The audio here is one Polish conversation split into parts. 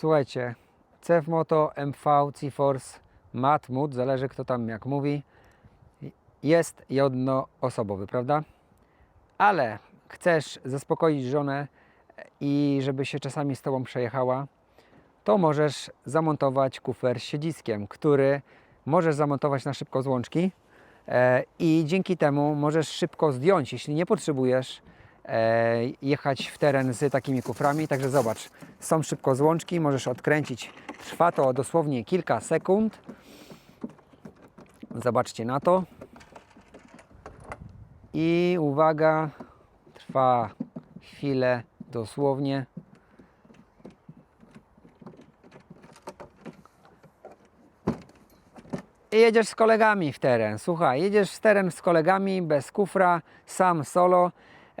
Słuchajcie, CF Moto, MV, C-Force, Mat, Mood, zależy kto tam jak mówi, jest jednoosobowy, prawda? Ale chcesz zaspokoić żonę i żeby się czasami z Tobą przejechała, to możesz zamontować kufer z siedziskiem, który możesz zamontować na szybko złączki e, i dzięki temu możesz szybko zdjąć, jeśli nie potrzebujesz jechać w teren z takimi kuframi. Także zobacz, są szybko złączki, możesz odkręcić. Trwa to dosłownie kilka sekund. Zobaczcie na to. I uwaga, trwa chwilę dosłownie. I jedziesz z kolegami w teren. Słuchaj, jedziesz w teren z kolegami, bez kufra, sam solo.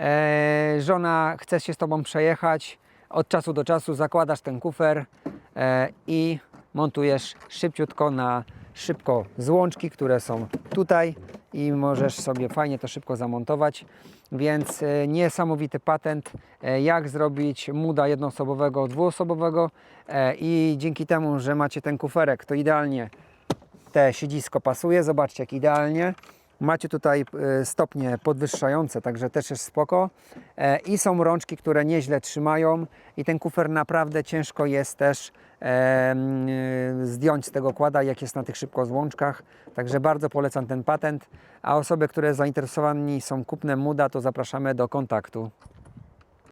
E, żona chce się z tobą przejechać. Od czasu do czasu zakładasz ten kufer e, i montujesz szybciutko na szybko złączki, które są tutaj i możesz sobie fajnie to szybko zamontować. Więc e, niesamowity patent, jak zrobić muda jednoosobowego, dwuosobowego i dzięki temu, że macie ten kuferek, to idealnie te siedzisko pasuje. Zobaczcie, jak idealnie. Macie tutaj e, stopnie podwyższające, także też jest spoko. E, I są rączki, które nieźle trzymają i ten kufer naprawdę ciężko jest też e, mm, zdjąć z tego kłada, jak jest na tych szybko złączkach. Także bardzo polecam ten patent. A osoby, które zainteresowani są kupnem muda, to zapraszamy do kontaktu.